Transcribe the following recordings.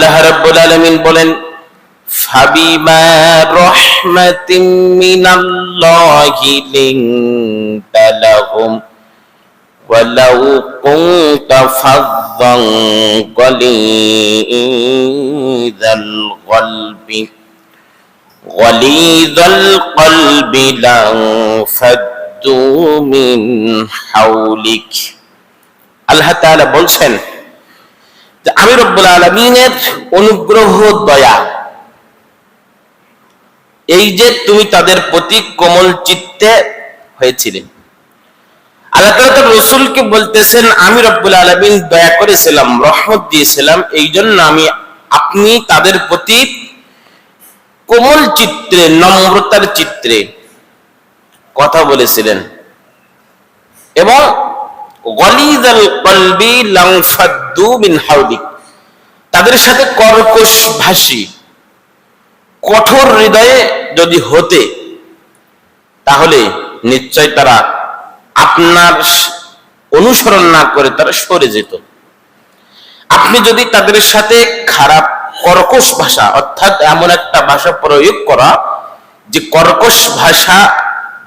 আল্লাহ রাব্বুল আলামিন বলেন ফাবিমা রাহমাতিন মিনাল্লাহি লিনতা লাহুম ولو كنت فظا غليظ القلب غليظ القلب لانفضوا من حولك আল্লাহ তাআলা বলছেন যে আমি রব্বুল আলমিনের অনুগ্রহ, দয়া। এই যে তুমি তাদের প্রতি কোমল চিত্তে হয়েছিলে। আল্লাহ তাআলা তার রসুলকে বলতেছেন, আমি রব্বুল আলমিন দয়া করেছিলাম, রহমত দিয়েছিলাম এই জন্য আমি আপনি তাদের প্রতি কোমল চিত্রে নম্রতার চিত্রে কথা বলেছিলেন। এবং গলিদাল তাদের সাথে কর্কশ ভাষী, কঠোর হৃদয়ে যদি হতে, তাহলে নিশ্চয় তারা আপনার অনুসরণ না করে তারা সরে যেত। আপনি যদি তাদের সাথে খারাপ কর্কশ ভাষা, অর্থাৎ এমন একটা ভাষা প্রয়োগ করা, যে কর্কশ ভাষা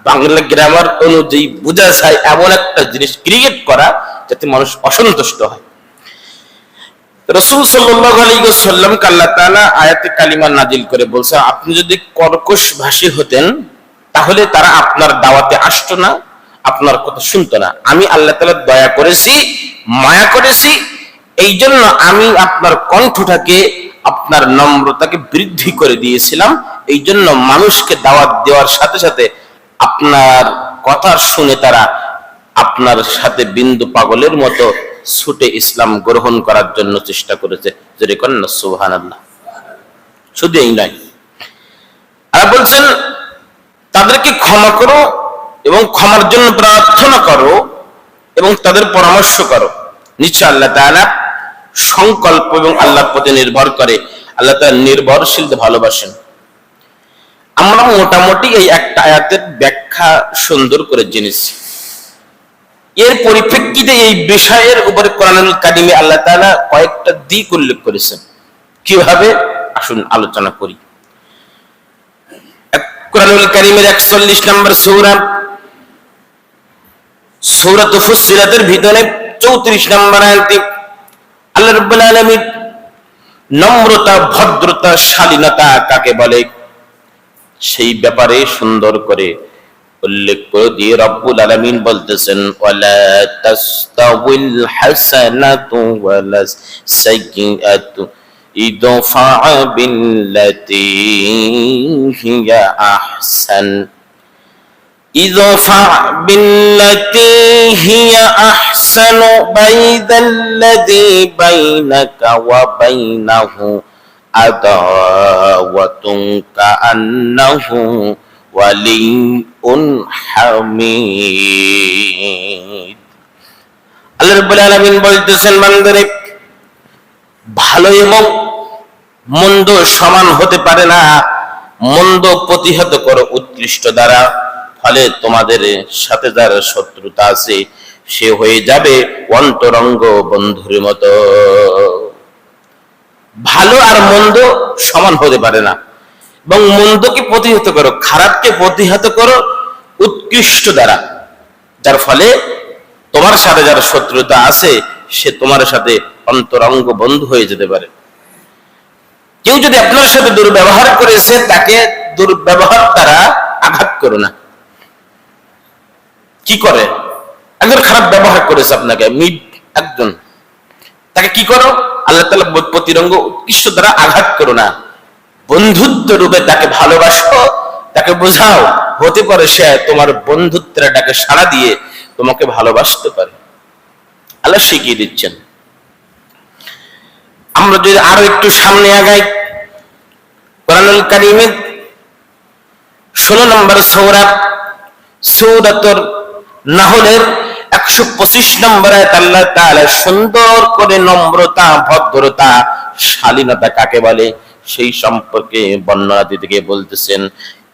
বাংলা গ্রামার অনুযায়ী বোঝা যায়, এমন একটা জিনিস ক্রিয়েট করা, যাতে মানুষ অসন্তুষ্ট হয়। রসুল সাল্লাহ আলাইসাল্লাম আল্লাহ তাআলা আয়াতে কালিমা নাজিল করে বলছে, আপনি যদি কর্কশ ভাষী হতেন, তাহলে তারা আপনার দাওয়াতে আসতো না, আপনার কথা শুনতো না। আমি আল্লাহ তাআলা দয়া করেছি, মায়া করেছি এই জন্য আমি আপনার কণ্ঠটাকে, আপনার নম্রতাকে বৃদ্ধি করে দিয়েছিলাম। এই জন্য মানুষকে দাওয়াত দেওয়ার সাথে সাথে আপনার কথা শুনে তারা আপনার সাথে বিন্দু পাগলের মতো ছুটে ইসলাম গ্রহণ করার জন্য চেষ্টা করেছে। যদি কন্যা সুহান আল্লাহ শুধু এই নয় আর বলছেন, তাদেরকে ক্ষমা করো এবং ক্ষমার জন্য প্রার্থনা করো এবং তাদের পরামর্শ করো। নিশ্চয় আল্লাহ তাআলা সংকল্প এবং আল্লাহর প্রতি নির্ভর করে। আল্লাহ তাআলা নির্ভরশীল ভালোবাসেন। আমরা মোটামুটি এই একটা আয়াতের ব্যাখ্যা সুন্দর করে জেনেছি। এর পরিপ্রেক্ষিতে এই বিষয়ের উপরে কোরআনুল কারিমে আল্লাহ তাআলা কয়েকটা দিক উল্লেখ করেছেন। কীভাবে? আসুন আলোচনা করি। কোরআনুল একচল্লিশ নম্বর সৌরা, সৌরাত ফুসিলাতের ভিতরে চৌত্রিশ নম্বর আয়াতে আল্লাহ রাব্বুল আলামিন নম্রতা, ভদ্রতা, শালীনতা কাকে বলে? সেই ব্যাপারে সুন্দর করে উল্লেখ করে দিয়ে রব্বুল আলামিন বলতেছেন ওয়ালা তাস্তাউল হাসানাতু ওয়ালা সাইয়্যাতু ইদফা বিল্লাতি হিয়া আহসান ইদফা বিল্লাতি হিয়া আহসান বাইদাল্লাযী বাইনাকা ওয়া বাইনাহু আদাওয়াতুন কাআন্নাহু ওয়ালিয়্যুন হামিদ। আল্লাহ রাব্বুল আলামিন বলতেছেন, বান্দারে ভালো এবং মন্দ সমান হতে পারে না। মন্দ প্রতিহত করো উৎকৃষ্ট দ্বারা, ফলে তোমাদের সাথে যারা শত্রুতা আছে, সে হয়ে যাবে অন্তরঙ্গ বন্ধুর মতো। ভালো আর মন্দ সমান হতে পারে না। এবং মন্দকে প্রতিহত করো, খারাপকে প্রতিহত করো উৎকৃষ্ট দ্বারা। যার ফলে তোমার সাথে যার শত্রুতা আছে, সে তোমার সাথে অন্তরঙ্গ বন্ধু হয়ে যেতে পারে। কেউ যদি আপনার সাথে দুর্ব্যবহার করেছে, তাকে দুর্ব্যবহার দ্বারা আঘাত করো না। কি করে? একজন খারাপ ব্যবহার করেছে আপনাকে মিড একজন। তাকে কি করো? আল্লাহ তালা প্রতিরঙ্গ উৎকৃষ্ট দ্বারা আঘাত করো না। বন্ধুত্ব রূপে তাকে ভালোবাসো তাকে বোঝাও, হতে পারে সে তোমার বন্ধুত্বের ডাকে সাড়া দিয়ে তোমাকে ভালোবাসতে পারে। আল্লাহ শিখিয়ে দিচ্ছেন। আমরা যদি আরও একটু সামনে আগাই, কোরআনুল কারিমের ষোলো নম্বর সৌরা, সৌরাতর নাহলের একশো পঁচিশ নম্বর আল্লাহ তাআলা সুন্দর করে নম্রতা, ভদ্রতা, শালীনতা কাকে বলে? সেই সম্পর্কে বর্ণনা গিয়ে বলতেছেন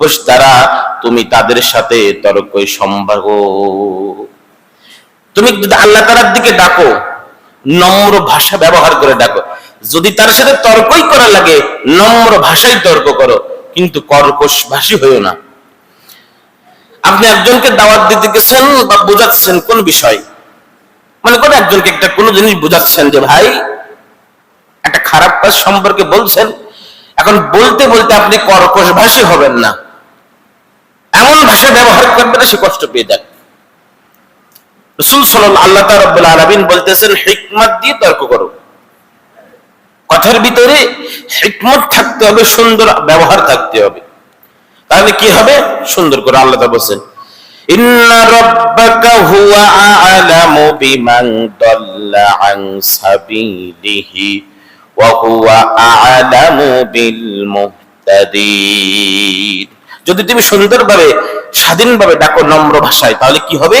দ্বারা তুমি তাদের সাথে তর্কই সম্ভাগ তুমি যদি আল্লাহ তালার দিকে ডাকো, নম্র ভাষা ব্যবহার করে ডাকো। যদি তার সাথে তর্কই করা লাগে, নম্র ভাষায় তর্ক করো, কিন্তু কর্কশ ভাষী হইও না। আপনি একজনকে দাওয়াত দিতে গেছেন বা বোঝাচ্ছেন কোন বিষয়? মানে কোন একজনকে একটা কোনো জিনিস বোঝাচ্ছেন যে, ভাই, একটা খারাপ কাজ সম্পর্কে বলছেন। এখন বলতে বলতে আপনি কর্কশ ভাষী হবেন না। এমন ভাষা ব্যবহার করবে না, সে কষ্ট পেয়ে যাক রসুল সাল আল্লাহ রব্বুল আলমিন বলতেছেন, হিকমত দিয়ে তর্ক করো। কথার ভিতরে হিকমত থাকতে হবে, সুন্দর ব্যবহার থাকতে হবে। তাহলে কি হবে? সুন্দর করে আল্লাহ বলছেন, ইন্না যদি তুমি সুন্দরভাবে, স্বাধীনভাবে ডাকো নম্র ভাষায়, তাহলে কি হবে?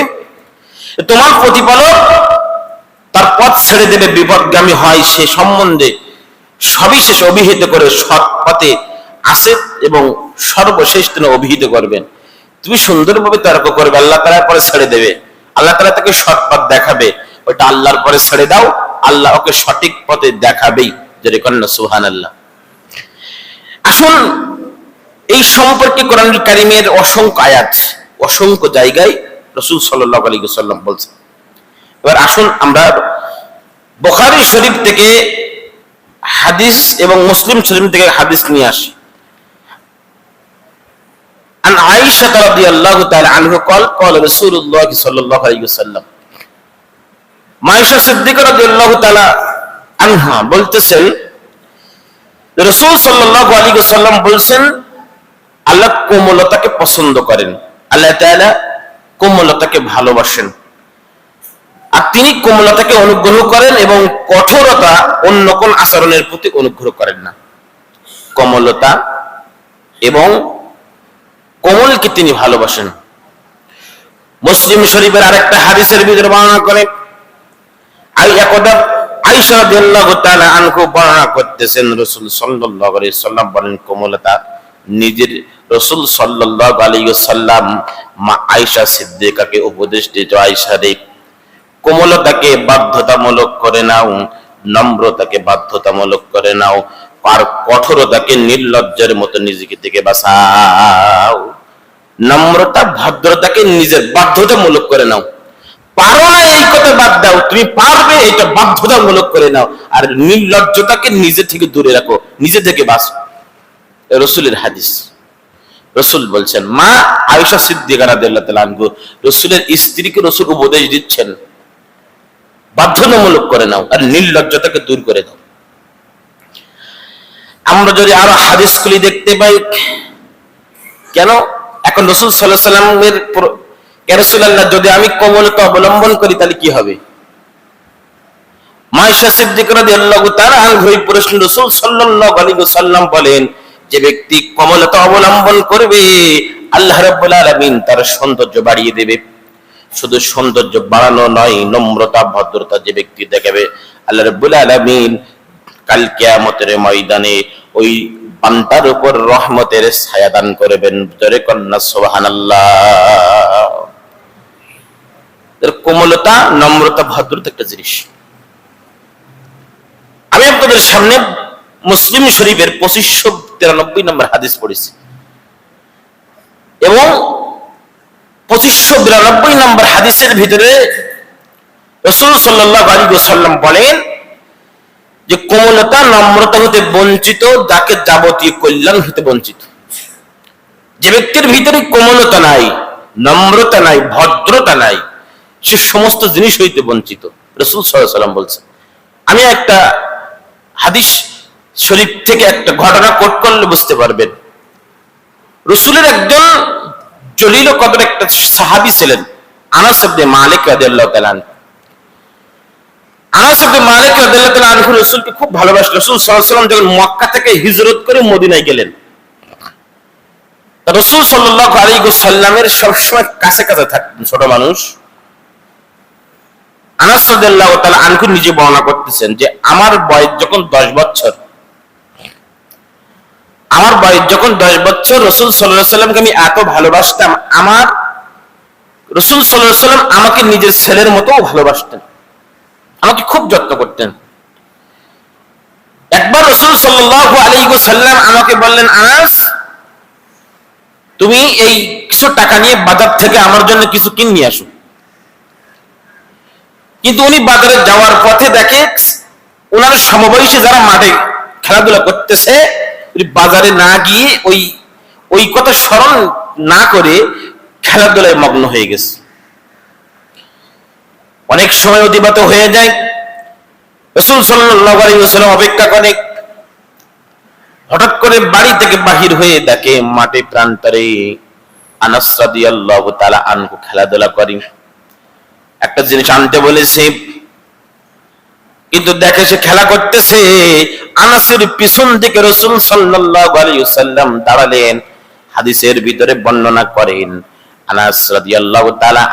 তোমার প্রতিপালক তার পথ ছেড়ে দেবে, বিপদগামী হয় সে সম্বন্ধে। সবিশেষ অভিহিত করে সৎ পথে আসে এবং সর্বশেষ তিনি অভিহিত করবেন। তুমি সুন্দরভাবে তর্ক করবে, আল্লাহ তালার পরে ছেড়ে দেবে। আল্লাহ তালা তাকে সৎ পথ দেখাবে, ওটা আল্লাহর পরে ছেড়ে দাও, আল্লাহ ওকে সঠিক পথে দেখাবেই। কন্যা সুহান আল্লাহ আসুন এই সম্পর্কে কোরআন কারিমের অসংখ্য আয়াত অসংখ্য জায়গায় রসুল সাল্লাহ আলী সাল্লাম বলছেন এবার আসুন আমরা বোখারি শরীফ থেকে হাদিস এবং মুসলিম শরীফ থেকে হাদিস নিয়ে আসি عن عائشة رضي الله تعالى عنه قال قال رسول الله صلى الله عليه وسلم মাইশা সিদ্দিক রাদিয়াল্লাহু তাআলা আনহা বলতেছেন রাসূল সাল্লাল্লাহু আলাইহি ওয়াসাল্লাম বলছেন আল্লাহ কোমলতাকে পছন্দ করেন। আল্লাহ তাআলা কোমলতাকে ভালোবাসেন। আর তিনি কোমলতাকে অনুগ্রহ করেন এবং কঠোরতা অন্য কোন আচরণের প্রতি অনুগ্রহ করেন না। কমলতা এবং কোমলকে তিনি ভালোবাসেন। মুসলিম শরীফের আরেকটা হাদিসের ভিতরে বর্ণনা করে, আই একদা আয়েশা রাদিয়াল্লাহু তাআলা আনহু বর্ণনা করতেছেন, রাসূল সাল্লাল্লাহু আলাইহি সাল্লাম বলেন, কোমলতা নিজের রাসূল সাল্লাল্লাহু আলাইহি সাল্লাম মা আয়েশা সিদ্দিকাকে উপদেশ দিত আয়েশা রে, কোমলতাকে বাধ্যতামূলক করে নাও, নম্রতাকে বাধ্যতামূলক করে নাও, আর কঠোরতাকে নির্লজ্জের মতো নিজেকে থেকে বাঁচাও। নম্রতা, ভদ্রতাকে নিজের বাধ্যতামূলক করে নাও। পারো না এই কথা বাদ দাও, তুমি পারবে এটা বাধ্যতামূলক করে নাও। আর নির্লজ্জতাকে নিজে থেকে দূরে রাখো, নিজে থেকে বাঁচো। রসুলের হাদিস। রসুল বলছেন, মা আয়সা সিদ্দিকা আনহু, রসুলের স্ত্রীকে রসুল উপদেশ দিচ্ছেন। বাধ্যতামূলক করে নাও আর নির্লজ্জতাকে দূর করে দাও। আমরা যদি আরও হাদিসগুলি দেখতে পাই, কেন? এখন রসুল সাল্লামের কেরসুল্লাহ যদি আমি কমলতা অবলম্বন করি, তাহলে কি হবে? মাইশা সিদ্দিক রাদিয়াল্লাহু তাআলা আনহুই প্রশ্ন রাসূল সাল্লাল্লাহু আলাইহি ওয়াসাল্লাম বলেন যে ব্যক্তি কমলতা অবলম্বন করবে, আল্লাহ রাব্বুল আলামিন তার সৌন্দর্য বাড়িয়ে দেবে। শুধু সৌন্দর্য বাড়ানো নয়, নম্রতা, ভদ্রতা যে ব্যক্তি দেখাবে, আল্লাহ রাব্বুল আলামিন কাল কিয়ামতের ময়দানে ওই বান্দার উপর রহমতের ছায়া দান করবেন। জোরে কন্যা, সুবহানাল্লাহ। কোমলতা, নম্রতা, ভদ্রতা একটা জিনিস। আমি আপনাদের সামনে মুসলিম শরীফের পঁচিশশো তিরানব্বই নম্বর হাদিস পড়েছি। এবং পঁচিশশো বিরানব্বই নম্বর হাদিসের ভিতরে রসুল সাল্লাহ আলী সাল্লাম বলেন যে, কোমলতা নম্রতা হতে বঞ্চিত, যাকে যাবতীয় কল্যাণ হতে বঞ্চিত। যে ব্যক্তির ভিতরে কোমলতা নাই, নম্রতা নাই, ভদ্রতা নাই, সে সমস্ত জিনিস হইতে বঞ্চিত। রসুল সাল্লাম বলছেন। আমি একটা হাদিস শরীফ থেকে একটা ঘটনা কোট করলে বুঝতে পারবেন। রসুলের একজন জলিল কদর একটা সাহাবি ছিলেন, আনাস আব্দে মালিক মালিক খুব ভালোবাসলেন যখন মক্কা থেকে হিজরত করে মদিনায় গেলেন সবসময় কাছে কাছে থাকতেন ছোট মানুষ। আনাস রাদিয়াল্লাহু নিজে বর্ণনা করতেছেন যে, আমার বয়স যখন 10 বছর আমার বয়স, যখন 10 বছর রসুল সাল্লাল্লাহু সাল্লামকে আমি এত ভালোবাসতাম, আমার রসুল সাল্লাল্লাহু সাল্লাম আমাকে নিজের ছেলের মতো ভালোবাসতেন। আমাকে খুব যত্ন করতেন। একবার রসুল আলাইহি আমাকে বললেন, আনাস, তুমি এই কিছু টাকা নিয়ে বাজার থেকে আমার জন্য কিছু কিন নিয়ে আসো। কিন্তু উনি বাজারে যাওয়ার পথে দেখে ওনার সমবয়সী যারা মাঠে খেলাধুলা করতেছে বাজারে না গিয়ে ওই ওই কথা স্মরণ না করে খেলাধুলায় মগ্ন হয়ে গেছে। অনেক সময় অতিবাহিত হয়ে যায়। রসুল আলাইহি অপেক্ষা করে, হঠাৎ করে বাড়ি থেকে বাহির হয়ে দেখে মাঠে প্রান্তরে আনাস রাদিয়াল্লাহু তাআলা আনহু খেলাধুলা করেন। একটা জিনিস আনতে বলেছে কিন্তু দেখে সে খেলা করতেছে। আনাসের পিছন দিকে রসুল ওয়াসাল্লাম দাঁড়ালেন, হাদিসের ভিতরে বর্ণনা করেন। আনাস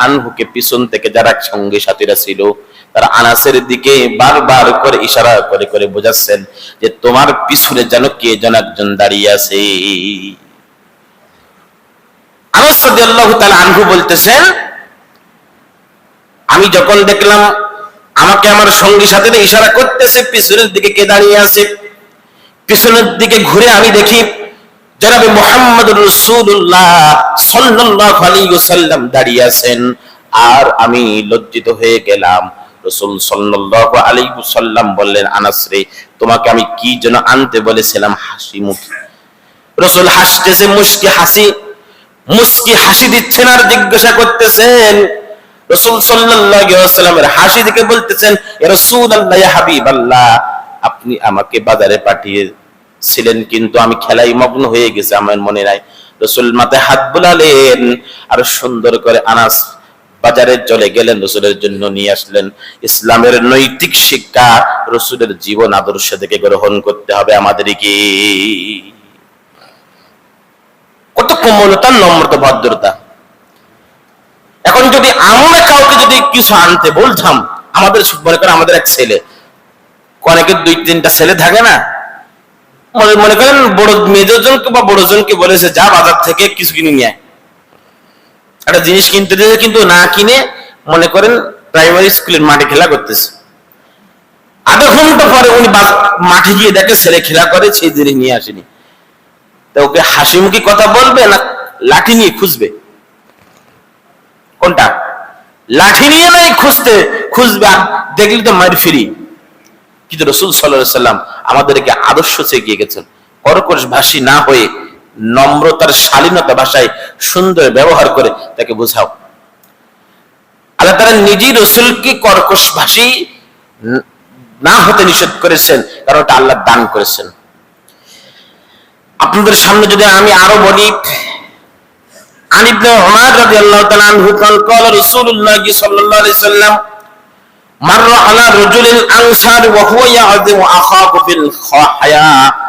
আনহুকে পিছন থেকে যারা সাথীরা ছিল, তারা আনাসের দিকে বারবার করে ইশারা করে করে বোঝাচ্ছেন যে তোমার পিছনে যেন কে যেন একজন দাঁড়িয়ে আছে। আনাস আনহু বলতেছেন, আমি যখন দেখলাম আমাকে আমার সঙ্গী সাথে ইশারা করতেছে, পিছনের দিকে কে দাঁড়িয়ে আছে? পিছনের দিকে ঘুরে আমি দেখি জনাবে মোহাম্মদ রসুল্লাহ সাল্লাল্লাহু আলাইহি ওয়াসাল্লাম দাঁড়িয়ে আছেন। আর আমি লজ্জিত হয়ে গেলাম। রসুল সাল্লাল্লাহু আলাইহি ওয়াসাল্লাম বললেন, আনাস রে, তোমাকে আমি কি যেন আনতে বলেছিলাম? হাসি মুখে। রসুল হাসতেছে, মুস্কি হাসি মুস্কি হাসি দিচ্ছেন আর জিজ্ঞাসা করতেছেন রসুল ওয়াসাল্লামের হাসি দেখে বলতেছেন আপনি আমাকে বাজারে পাঠিয়ে ছিলেন কিন্তু আমি খেলায় মগ্ন হয়ে গেছে, আমার মনে নাই। রসুল মাথায় হাত বুলালেন আর সুন্দর করে আনাস বাজারে চলে গেলেন, রসুলের জন্য নিয়ে আসলেন। ইসলামের নৈতিক শিক্ষা রসুলের জীবন আদর্শ থেকে গ্রহণ করতে হবে আমাদেরকে। কত কোমলতা, নম্রতা, ভদ্রতা। এখন যদি আমরা কাউকে যদি কিছু আনতে বলতাম, আমাদের মনে করেন আমাদের এক ছেলে অনেকের দুই তিনটা ছেলে থাকে না মনে করেন বড় মেজরজনকে বা বড়জনকে বলেছে, যা বাজার থেকে কিছু কিনে নিয়ে একটা জিনিস কিনতে দিয়েছে, কিন্তু না কিনে মনে করেন প্রাইমারি স্কুলের মাঠে খেলা করতেছে। আধা ঘণ্টা পরে উনি মাঠে গিয়ে দেখে ছেলে খেলা করে, সেই জিনিস নিয়ে আসেনি। তা ওকে হাসি মুখে কথা বলবে না লাঠি নিয়ে খুঁজবে? কোনটা? লাঠি নিয়ে নাই, খুঁজতে, খুঁজবে দেখলে তো ফিরি। কিন্তু রসুল সাল্লাম আমাদেরকে আদর্শ শিখিয়ে গেছেন। কর্কশ ভাষী না হয়ে নম্রতার শালীনতা ভাষায় সুন্দর ব্যবহার করে তাকে বোঝাও। আল্লাহ তারা নিজেই রসুলকে কর্কশ ভাষী না হতে নিষেধ করেছেন, কারণ ওটা আল্লাহ দান করেছেন। আপনাদের সামনে যদি আমি আরও বলি عن ابن عمر رضي الله تعالى عنه قال قال رسول الله صلى الله عليه وسلم مر على رجل الأنصار وهو يعظم أخاه في الحياة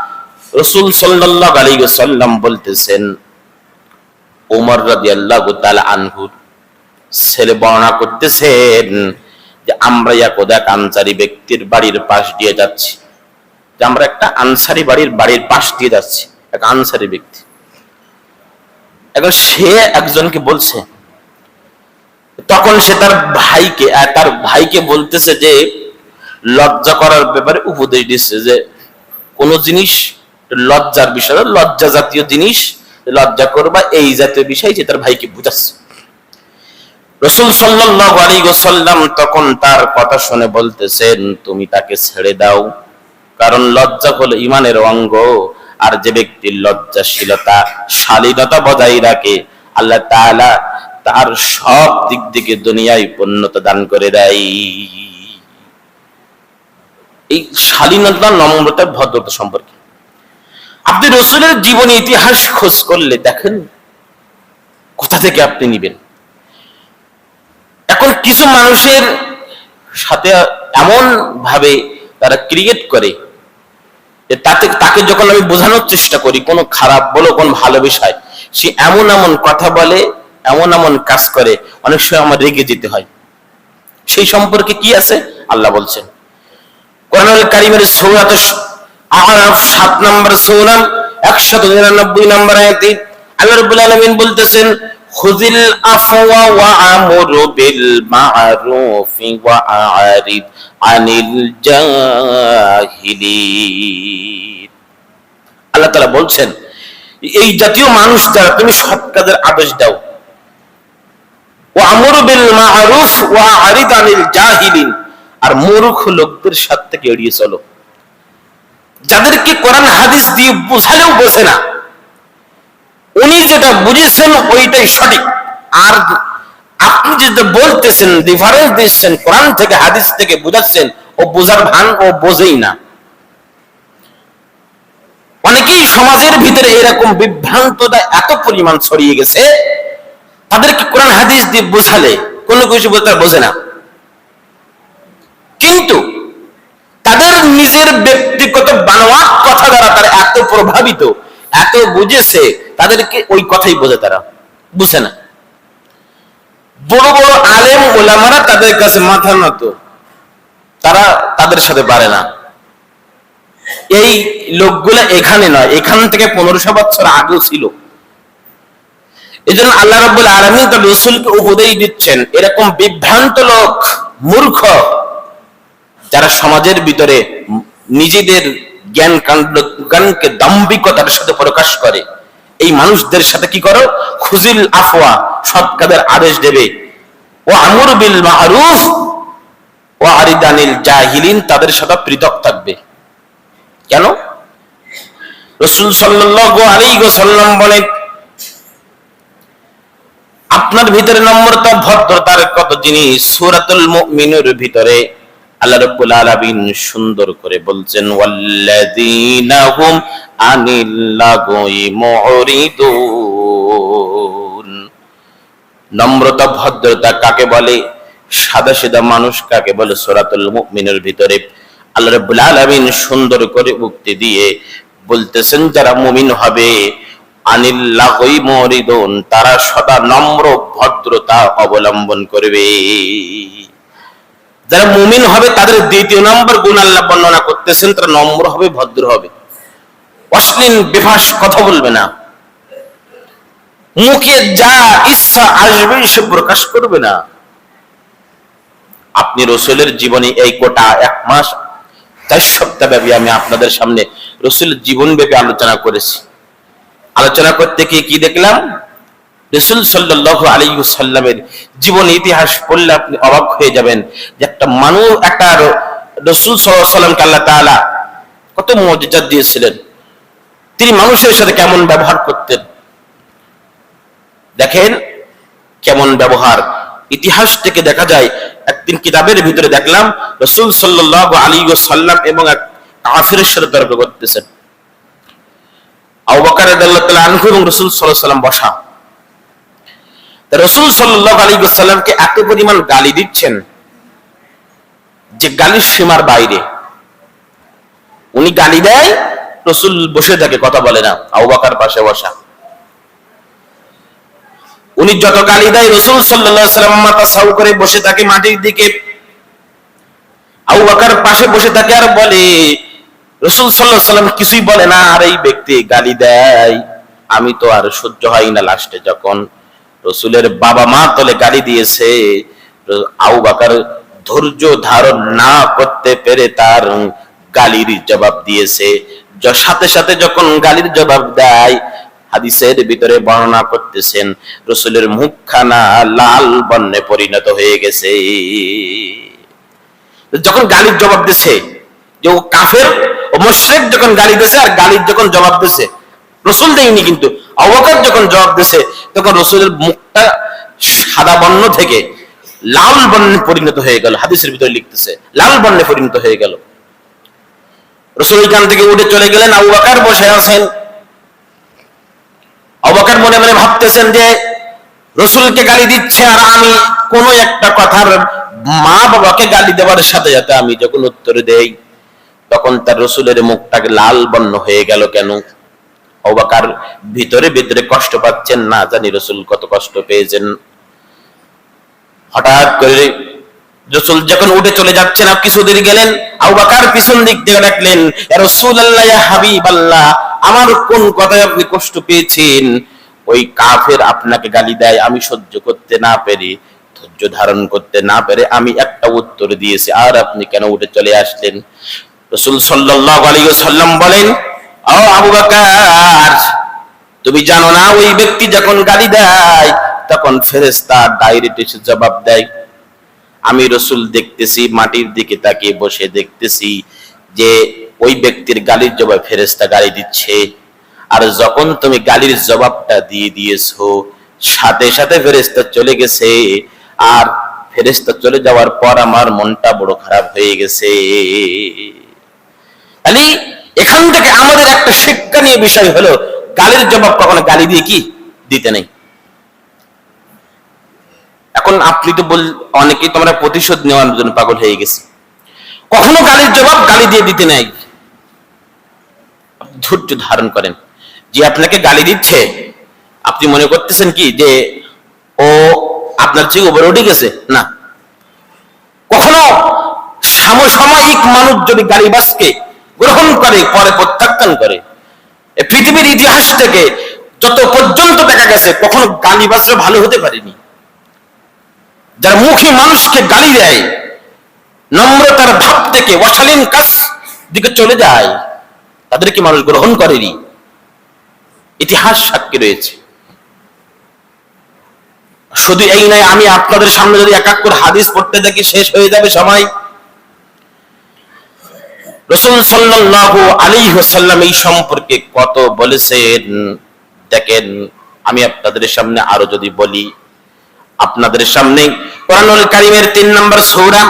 রসুল সাল্লাল্লাহু আলাইহি ওয়াসাল্লাম বলতেছেন ওমর রাদিয়াল্লাহু তাআলা আনহু ছেলে বর্ণনা করতেছেন যে আমরা এক এক আনসারি ব্যক্তির বাড়ির পাশ দিয়ে যাচ্ছি যে আমরা একটা আনসারি বাড়ির বাড়ির পাশ দিয়ে যাচ্ছি এক আনসারি ব্যক্তি এখন সে একজনকে বলছে, তখন সে তার ভাইকে তার ভাইকে বলতেছে যে, লজ্জা করার ব্যাপারে উপদেশ দিচ্ছে যে, কোন জিনিস লজ্জার বিষয় লজ্জা জাতীয় জিনিস, লজ্জা করবা এই জাতীয় বিষয় যে তার ভাইকে বুঝাচ্ছে। রসুল সাল্লাল্লাহু আলাইহি ওয়াসাল্লাম তখন তার কথা শুনে বলতেছেন, তুমি তাকে ছেড়ে দাও, কারণ লজ্জা হলো ইমানের অঙ্গ আর যে ব্যক্তির লজ্জাশীলতা, শালীনতা বজায় রাখে, আল্লাহ তাআলা তার সব দিক থেকে দুনিয়ায় পূর্ণতা দান করে দেয়। এই শালীনতা, নম্রতা, ভদ্রতা সম্পর্কে। আপনি রসুলের জীবনী, ইতিহাস খোঁজ করলে দেখেন, কোথা থেকে আপনি নিবেন? এখন কিছু মানুষের সাথে এমন ভাবে তারা ক্রিয়েট করে যে তাতে, তাকে যখন আমি বোঝানোর চেষ্টা করি কোনো খারাপ বলো, কোন ভালো বিষয়, সে এমন এমন কথা বলে, এমন এমন কাজ করে, অনেক সময় আমার রেগে যেতে হয়। সেই সম্পর্কে কি আছে? আল্লাহ বলছেন, কোরআনুল কারিমের সূরাত 7 নম্বর সূরা 199 নম্বর আয়াতে, আল্লাহ রাব্বুল আলামিন বলতেছেন খুযিল আফওয়া ওয়া আমুরু বিল মা'রুফি ওয়া আ'রিদ আনিল জাহিলিন। আল্লাহ তাআলা বলছেন, এই জাতীয় মানুষ দ্বারা তুমি সৎ কাজের আদেশ দাও। ওয়া আমুরু বিল মা'রুফ ওয়া আ'রিদ আনিল জাহিলিন। আর মূর্খ লোকদের সাথ থেকে এড়িয়ে চলো। যাদেরকে কোরআন হাদিস দিয়ে বোঝালেও বোঝে না। উনি যেটা বুঝেছেন ওইটাই সঠিক। আর আপনি যেটা বলতেছেন ডিফারেন্স দিচ্ছেন কোরআন থেকে, হাদিস থেকে বোঝাচ্ছেন, ও বোঝার ভান ও বোঝেই না। অনেকেই সমাজের ভিতরে এরকম এত পরিমাণ ছড়িয়ে গেছে, তাদেরকে কোরআন, হাদিস দিয়ে বোঝালে কোনো কিছু বলতে বোঝে না। কিন্তু তাদের নিজের ব্যক্তিগত বানোয়াট কথা দ্বারা তারা এত প্রভাবিত এত বুঝেছে, তাদেরকে ওই কথাই বোঝে তারা। বুঝে না। বড় বড় আলেম ওলামারা তাদের কাছে মাথা নত। তারা তাদের সাথে পারে না। এই লোকগুলা এখানে নয়, এখান থেকে পনেরোশো বছর আগেও ছিল। এই জন্য আল্লাহ রব্বুল আলমী রসুলকে উপদেশ দিচ্ছেন, এরকম বিভ্রান্ত লোক, মূর্খ, যারা সমাজের ভিতরে নিজেদের জ্ঞান কাণ্ড, জ্ঞানকে দাম্ভিকতার সাথে প্রকাশ করে। এই মানুষদের সাথে কি করো? খুজিল আফওয়া, সৎ কাজের আদেশ দেবে। ও আমর বিল মারুফ ও আরিদানিল জাহিলিন, তাদের সাথে পৃথক থাকবে। কেন? রসুল সাল্লাল্লাহু আলাইহি ওয়াসাল্লাম বলেন আপনার ভিতরে নম্রতা, ভদ্রতার কত জিনিস? সূরাতুল মুমিনুর ভিতরে। আল্লাহ রাব্বুল আলামিন সুন্দর করে বলছেন, ওয়াল্লাযীনা হুম আনিল লাগোই মুরিদুন। নম্রতা, ভদ্রতা কাকে বলে? সাদা সিধা মানুষ কাকে বলে? সূরাতুল মুমিনের ভিতরে আল্লাহ রাব্বুল আলামিন সুন্দর করে উক্তি দিয়ে বলতেছেন, যারা মুমিন হবে, আনিল লাগোই মুরিদুন, তারা সদা নম্র, ভদ্রতা অবলম্বন করবে। যারা মুমিন হবে তাদের দ্বিতীয় নম্বর গুণ আল্লাহ বর্ণনা করতেছেন, তারা নম্র হবে, ভদ্র হবে। অশ্লীল, বেফাস কথা বলবে না। মুখে যা ইচ্ছা আসবে, সে প্রকাশ করবে না। আপনি রসুলের জীবনে এই গোটা এক মাস, চার সপ্তাহ ব্যাপী আমি আপনাদের সামনে রসুলের জীবন ব্যাপী আলোচনা করেছি। আলোচনা করতে গিয়ে কি দেখলাম? রসুল সাল্লাহ আলী সাল্লামের জীবন ইতিহাস পড়লে আপনি অবাক হয়ে যাবেন যে একটা মানুষ, একটা রসুল সাল্লামকে আল্লাহ তালা কত মর্যাদা দিয়েছিলেন। তিনি মানুষের সাথে কেমন ব্যবহার করতেন? দেখেন কেমন ব্যবহার। ইতিহাস থেকে দেখা যায়, একদিন কিতাবের ভিতরে দেখলাম রসুল সাল্লাহ আলী সাল্লাম এবং এক কাফিরের সাথে তর্ক করতেছেন। আবু বকর রাদিয়াল্লাহু তাআলা আনহু এবং রাসূল আলাইহি সাল্লাম বসা। রসুল সাল্লাহ আলী সাল্লামকে এত পরিমাণ গালি দিচ্ছেন যে গালির সীমার বাইরে। উনি গালি দেয়, রসুল বসে থাকে, কথা বলে না আউবাকার পাশে বসা। উনি যত গালি দেয়, রসুল সাল্লাম মাথা সাউ করে বসে থাকে মাটির দিকে। আউবাকার পাশে বসে থাকে আর বলে, রসুল সাল্লাহ সাল্লাম কিছুই বলে না, আর এই ব্যক্তি গালি দেয়। আমি তো আর সহ্য হয় না লাস্টে যখন। রসুলের বাবা মা তলে গালি দিয়েছে। আউ বাকার ধৈর্য ধারণ না করতে পেরে তার গালির জবাব দিয়েছে। সাথে সাথে যখন গালির জবাব দেয়, হাদিসের ভিতরে বর্ণনা করতেছেন, রসুলের মুখখানা লাল বর্ণে পরিণত হয়ে গেছে। যখন গালির জবাব দিছে যে ও কাফের, ও মোশরেক যখন গালি দিছে আর গালির যখন জবাব দিছে রসুল দেয়নি কিন্তু অবকার যখন জবাব দিছে তখন রসুলের মুখটা সাদা বর্ণ থেকে লাল বর্ণে পরিণত হয়ে গেল, হাদিসের ভিতরে লিখতেছে, লাল বর্ণে পরিণত হয়ে গেল। রসুল ওইখান থেকে উঠে চলে গেলেন, আবু বাকার বসে আছেন। অবাকার মনে মনে ভাবতেছেন যে, রসুলকে গালি দিচ্ছে আর আমি কোন একটা কথার মা বাবাকে গালি দেওয়ার সাথে সাথে আমি যখন উত্তর দেই, তখন তার রসুলের মুখটাকে লাল বর্ণ হয়ে গেল কেন? অবাকার ভিতরে ভিতরে কষ্ট পাচ্ছেন না, জানি রসুল কত কষ্ট পেয়েছেন। হঠাৎ করে রসুল যখন উঠে চলে যাচ্ছেন, আর কিছু গেলেন আবাকার পিছন দিক থেকে ডাকলেন রসুল আল্লাহ হাবিব আল্লাহ আমার কোন কথায় আপনি কষ্ট পেয়েছেন? ওই কাফের আপনাকে গালি দেয়, আমি সহ্য করতে না পেরে, ধৈর্য ধারণ করতে না পেরে, আমি একটা উত্তর দিয়েছি, আর আপনি কেন উঠে চলে আসলেন? রসুল সাল্লাল্লাহু আলাইহি সাল্লাম বলেন ও আবু বকর, তুমি জানো না ওই ব্যক্তি যখন গালি দেয়, তখন ফেরেশতা ডাইরেক্ট এসে জবাব দেয়, আমি রসুল দেখতেছি, মাটির দিকে তাকিয়ে বসে দেখতেছি যে ওই ব্যক্তির গালির জবাব ফেরেশতা গালি দিচ্ছে। আর যখন তুমি গালির জবাবটা দিয়ে দিয়েছ, সাথে সাথে ফেরেশতা চলে গেছে। আর ফেরেশতা চলে যাওয়ার পর আমার মনটা বড় খারাপ হয়ে গেছে। তাহলে এখান থেকে আমাদের একটা শিক্ষণীয় বিষয় হলো, গালির জবাব কখনো গালি দিয়ে কি? দিতে নেই। এখন আপনি তো বল, অনেকেই তোমরা প্রতিশোধ নেওয়ার জন্য পাগল হয়ে গেছে। কখনো গালির জবাব গালি দিয়ে দিতে নেই। ধৈর্য ধারণ করেন। যে আপনাকে গালি দিচ্ছে, আপনি মনে করতেছেন কি যে, ও আপনার চেয়ে উপরে উঠে গেছে? না। কখনো সমসাময়িক মানুষ যদি গালিবাসকে গ্রহণ করে, পরে প্রত্যাখ্যান করে। পৃথিবীর ইতিহাস থেকে যত পর্যন্ত দেখা গেছে, কখনো গালিবাসরা ভালো হতে পারেনি। যারা মুখী মানুষকে গালি দেয়, নম্রতার ভাব থেকে অশালীন কাজ দিকে চলে যায়, তাদেরকে মানুষ গ্রহণ করেনি। ইতিহাস সাক্ষী রয়েছে। শুধু এই নয়, আমি আপনাদের সামনে যদি এক এক করে হাদিস পড়তে থাকি, শেষ হয়ে যাবে সময়। রসুল সাল্লাল্লাহু আলাইহি ওয়াসাল্লাম এই সম্পর্কে কত বলেছেন দেখেন আমি আপনাদের সামনে আরো যদি বলি আপনাদের সামনে কোরআনুল কারীমের 3 নম্বর সূরা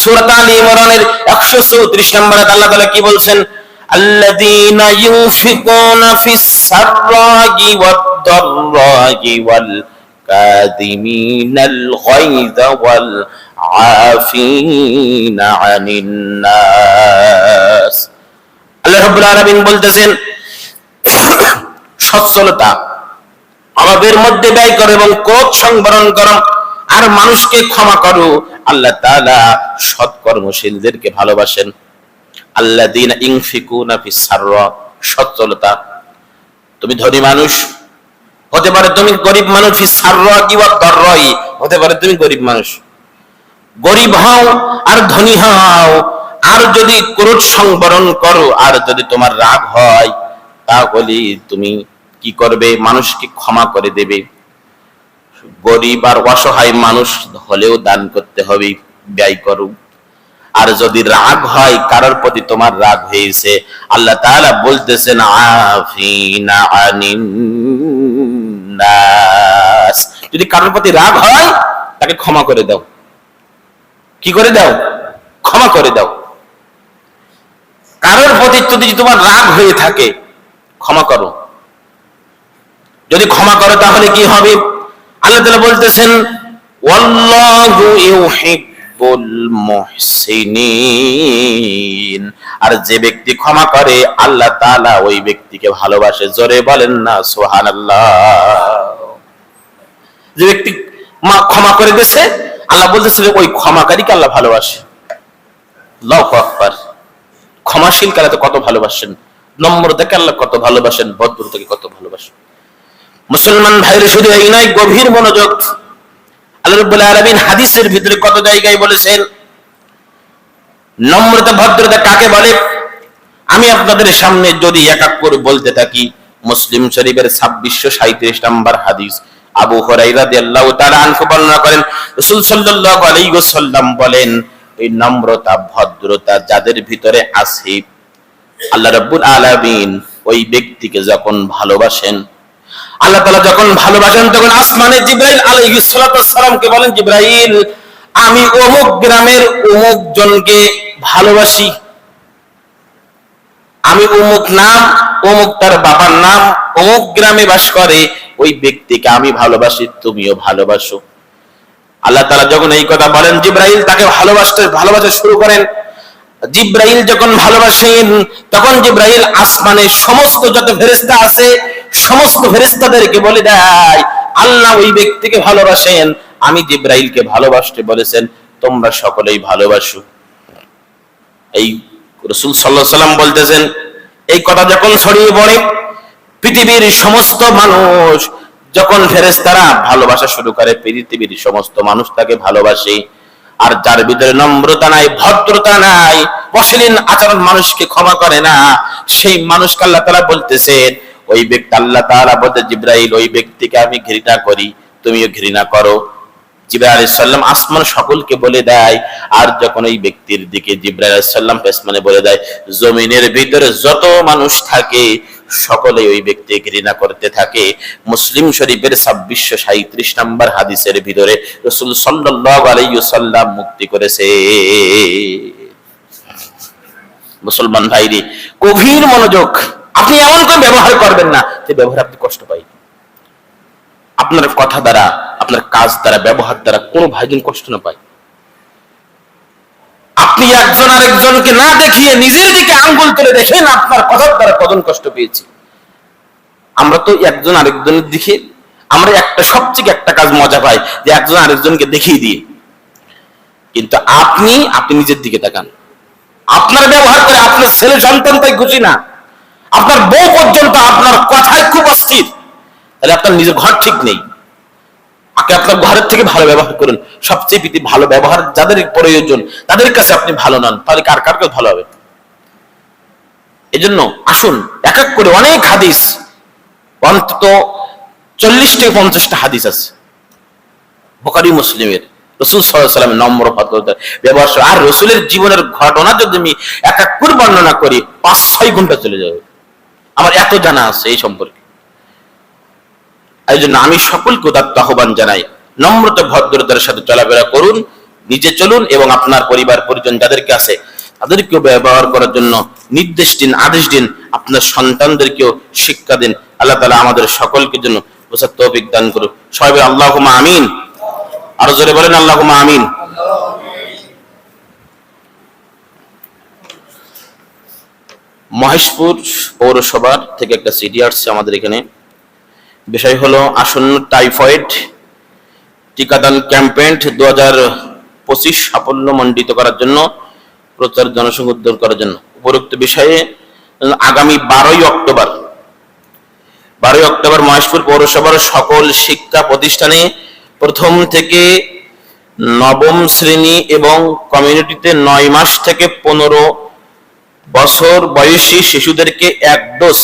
সূরা আল ইমরানের 134 নম্বর আল্লাহ তাআলা কি বলছেন الذين ينفقون في السراء والضراء والكاظمين الغيظ والعافين عن الناس আল্লাহ রাব্বুল আলামিন বলতেছেন সচ্ছলতা অভাবের মধ্যে ব্যয় করো এবং ক্রোধ সংবরণ করো আর মানুষকে ক্ষমা করো আল্লাহ তাআলা সৎকর্মশীলদেরকে ভালোবাসেন আল্লাযীনা ইনফিকুনা ফিস সাররা সচ্ছলতা তুমি ধনী মানুষ হতে পারে তুমি গরিব মানুষ ফিস সাররা কি ওয়া দররাই হতে পারে তুমি গরিব মানুষ গরিব হও আর ধনী হও। আর যদি ক্রোধ সংবরণ করো, আর যদি তোমার রাগ হয়, তাহলে তুমি কি করবে? মানুষকে ক্ষমা করে দেবে। গরিব আর অসহায় মানুষ হলেও দান করতে হবে, ব্যয় করো। আর যদি রাগ হয়, কারোর প্রতি তোমার রাগ হয়েছে, আল্লাহ তাআলা বলতেছেন, আফিনা আনিন যদি কারোর প্রতি রাগ হয়, তাকে ক্ষমা করে দাও। কি করে দাও? ক্ষমা করে দাও। কারোর প্রতি যদি তোমার রাগ হয়ে থাকে, ক্ষমা করো। যদি ক্ষমা করো, তাহলে কি হবে? আল্লাহ তাআলা বলতেছেন আর যে ব্যক্তি ক্ষমা করে, আল্লাহ তাআলা ওই ব্যক্তিকে ভালোবাসে। জোরে বলেন না, সুবহানাল্লাহ। যে ব্যক্তি ক্ষমা করে দিয়েছে আল্লাহ বলতেছে ওই ক্ষমাকারীকে আল্লাহ ভালোবাসে। ক্ষমাশীল কালে তো কত ভালোবাসেন? নম্রতাকে আল্লাহ কত ভালোবাসেন ভদ্রতাকে কত ভালোবাসেন। মুসলমান ভাইয়ের, শুধু এই নয়, গভীর মনোযোগ। আল্লাহ হাদিসের ভিতরে কত জায়গায় বলেছেন, নম্রতা, ভদ্রতা কাকে বলে? আমি আপনাদের সামনে যদি এক এক করে বলতে থাকি, মুসলিম শরীফের ছাব্বিশশো সাঁত্রিশ নম্বর হাদিস। আবু ওয়াসাল্লাম বলেন, এই নম্রতা, ভদ্রতা যাদের ভিতরে আল্লাহ রাব্বুল ওই ব্যক্তিকে যখন ভালোবাসেন, আল্লাহ তাআলা যখন ভালোবাসেন, তখন আসমানে সালামকে বলেন, জিব্রাইল, আমি অমুক গ্রামের অমুক জনকে ভালোবাসি। আমি অমুক নাম, অমুক তার বাবার নাম, অমুক গ্রামে বাস করে ওই ব্যক্তিকে আমি ভালোবাসি, তুমিও ভালোবাসো। আল্লাহ তাআলা যখন এই কথা বলেন, জিব্রাইল তাকে ভালোবাসতে, ভালোবাসা শুরু করেন। জিব্রাইল যখন ভালোবাসেন, তখন জিব্রাইল আসমানে সমস্ত যত ফেরেশতা আছে, সমস্ত ফেরেশতাদেরকে বলে দেয়, আল্লাহ ওই ব্যক্তিকে ভালোবাসেন, আমি জিব্রাইলকে ভালোবাসতে বলেছেন, তোমরা সকলেই ভালোবাসো। এই রসুল সাল্লাহ সাল্লাম বলতেছেন, এই কথা যখন ছড়িয়ে পড়ে পৃথিবীর সমস্ত মানুষ, যখন ফেরেশতারা ভালোবাসা শুরু করে, পৃথিবীর সমস্ত মানুষ তাকে ভালোবাসে। আর যার ভিতরে নম্রতা নাই, ভদ্রতা নাই, অশ্লীল আচরণ মানুষকে ক্ষমা করে না, সেই মানুষকে আল্লাহ তাআলা বলতেছেন, ওই ব্যক্তি আল্লাহ তাআলা বলতে, জিব্রাইল, ওই ব্যক্তিকে আমি ঘৃণা করি, তুমিও ঘৃণা করো। সালাম আসমান সকলকে বলে দেয়, আর যখন ওই ব্যক্তির দিকে সালাম বলে দেয়, জমিনের ভিতরে যত মানুষ থাকে সকলে ওই ব্যক্তি ঘৃণা করতে থাকে। মুসলিম শরীফের ছাব্বিশশো সাঁত্রিশ নম্বর হাদিসের ভিতরে রসুল সাল্লাল্লাহু আলাইহি সাল্লাম মুক্তি করেছে। মুসলমান ভাইরি, গভীর মনোযোগ, আপনি এমন করে ব্যবহার করবেন না যে ব্যবহার আপনি কষ্ট পাই। আপনার কথা দ্বারা, আপনার কাজ দ্বারা, ব্যবহার দ্বারা কোনো ভাইজন কষ্ট না পায়। আপনি একজন আরেকজনকে না দেখিয়ে নিজের দিকে আঙ্গুল তুলে দেখেন আপনার কথার দ্বারা কজন কষ্ট পেয়েছি। আমরা তো একজন আরেকজনের দিকে, আমরা একটা সবচেয়ে একটা কাজ মজা পাই যে একজন আরেকজনকে দেখিয়ে দিয়ে কিন্তু আপনি আপনি নিজের দিকে তাকান। আপনার ব্যবহার করে আপনার ছেলে সন্তান তাই খুশি না। আপনার বউ পর্যন্ত আপনার কথায় খুব অস্থির। তাহলে আপনার নিজের ঘর ঠিক নেই। আগে আপনার ঘরের থেকে ভালো ব্যবহার করুন। সবচেয়ে প্রীতি ভালো ব্যবহার যাদের প্রয়োজন, তাদের কাছে আপনি ভালো নন, তাহলে কার কার কাছে ভালো হবে? এজন্য আসুন, এক এক করে অনেক হাদিস, অন্তত চল্লিশ থেকে পঞ্চাশটা হাদিস আছে। বোকারি মুসলিমের। রসুল সাল্লামের নম্র ব্যবহার আর রসুলের জীবনের ঘটনা যদি আমি এক এক করে বর্ণনা করি পাঁচ ছয় ঘণ্টা চলে যাবে। আমার এত জানা আছে এই সম্পর্কে। এই জন্য আমি সকলকে উদাত্ত আহ্বান জানাই, নম্রতা ভদ্রতার সাথে চলাফেরা করুন নিজে চলুন এবং আপনার পরিবার, পরিজন যাদেরকে আছে, তাদেরকেও ব্যবহার করার জন্য নির্দেশ দিন, আদেশ দিন, আপনার সন্তানদেরকেও শিক্ষা দিন। আল্লাহ তালা আমাদের সকলকে জন্য বোঝার তৌফিক দান করুন সবাই আল্লাহ আমিন। আরও জোরে বলেন আল্লাহ আমিন। মহেশপুর পৌরসভার থেকে একটা সিডি আসছে আমাদের এখানে। বিষয় হলো আসন্ন টাইফয়েড টিকাদান ক্যাম্পেইন দু হাজার পঁচিশ সাফল্য মণ্ডিত করার জন্য, প্রচার জনসংখ্যা উদ্ধার করার জন্য। উপরোক্ত বিষয়ে, আগামী বারোই অক্টোবর বারোই অক্টোবর মহেশপুর পৌরসভার সকল শিক্ষা প্রতিষ্ঠানে প্রথম থেকে নবম শ্রেণি এবং কমিউনিটিতে নয় মাস থেকে পনেরো বছর বয়সী শিশুদেরকে এক ডোজ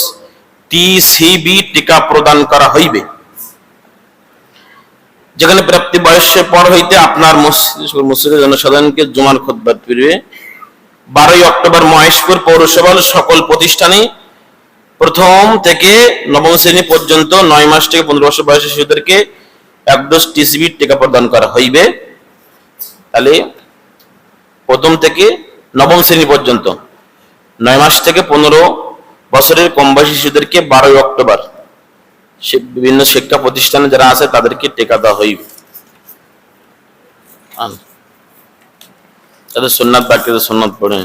টিসিবি টিকা প্রদান করা হইবে যেখানে প্রাপ্তি বয়সের পর হইতে আপনার মসজিদ জনসাধারণকে জুমার খুতবা ফিরবে বারোই অক্টোবর মহেশপুর পৌরসভার সকল প্রতিষ্ঠানে প্রথম থেকে নবম শ্রেণি পর্যন্ত নয় মাস থেকে পনেরো বছর বয়সী শিশুদেরকে এক ডোজ টিসিবি টিকা প্রদান করা হইবে তাহলে প্রথম থেকে নবম শ্রেণি পর্যন্ত নয় মাস থেকে পনেরো বছরের কম বয়সী শিশুদেরকে বারোই অক্টোবর বিভিন্ন শিক্ষা প্রতিষ্ঠানে যারা আছে তাদেরকে টেকা দেওয়া হইবে তাদের সোননাথ বাক্যে সোননাথ পড়ে।